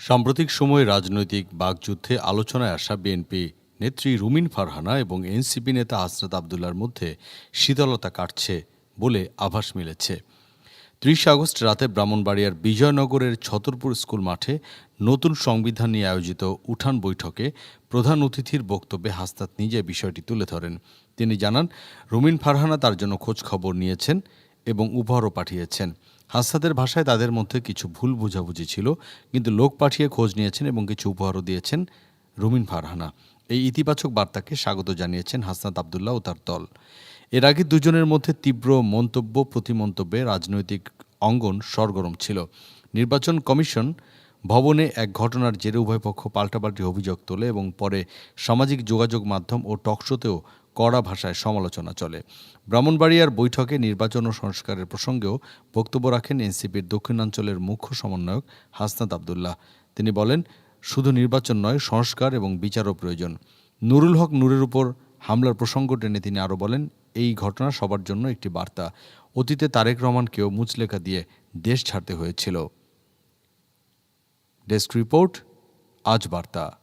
সাম্প্রতিক সময়ে রাজনৈতিক বাকযুদ্ধে আলোচনায় আসা বিএনপি নেত্রী রুমিন ফারহানা এবং এনসিপি নেতা হাসনাত আবদুল্লার মধ্যে শীতলতা কাটছে বলে আভাস মিলেছে। ত্রিশ আগস্ট রাতে ব্রাহ্মণবাড়িয়ার বিজয়নগরের ছতরপুর স্কুল মাঠে নতুন সংবিধান নিয়ে আয়োজিত উঠান বৈঠকে প্রধান অতিথির বক্তব্যে হাসনাত নিজে বিষয়টি তুলে ধরেন। তিনি জানান, রুমিন ফারহানা তার জন্য খোঁজ খবর নিয়েছেন এবং উপহারও পাঠিয়েছেন। হাসনাতের ভাষায় তাদের মধ্যে কিছু ভুল বোঝাবুঝি ছিল, কিন্তু লোক পাঠিয়ে খোঁজ নিয়েছেন এবং কিছু উপহারও দিয়েছেন রুমিন ফারহানা। এই ইতিবাচক বার্তাকে স্বাগত জানিয়েছেন হাসনাত আবদুল্লাহ ও তার দল। এর আগে দুজনের মধ্যে তীব্র মন্তব্য, প্রতিমন্তব্যে রাজনৈতিক অঙ্গন সরগরম ছিল। নির্বাচন কমিশন ভবনে এক ঘটনার জেরে উভয় পক্ষ পাল্টাপাল্টি অভিযোগ তোলে এবং পরে সামাজিক যোগাযোগ মাধ্যম ও টকশোতেও কড়া ভাষায় সমালোচনা চলে। ব্রাহ্মণবাড়িয়ার বৈঠকে নির্বাচন ও সংস্কারের প্রসঙ্গেও বক্তব্য রাখেন এনসিপির দক্ষিণাঞ্চলের মুখ্য সমন্বয়ক হাসনাত আবদুল্লাহ। তিনি বলেন, শুধু নির্বাচন নয়, সংস্কার এবং বিচারও প্রয়োজন। নুরুল হক নূরের উপর হামলার প্রসঙ্গ টেনে তিনি আরও বলেন, এই ঘটনা সবার জন্য একটি বার্তা। অতীতে তারেক রহমানকেও মুচলেখা দিয়ে দেশ ছাড়তে হয়েছিল। ডেস্ক রিপোর্ট, আজ বার্তা।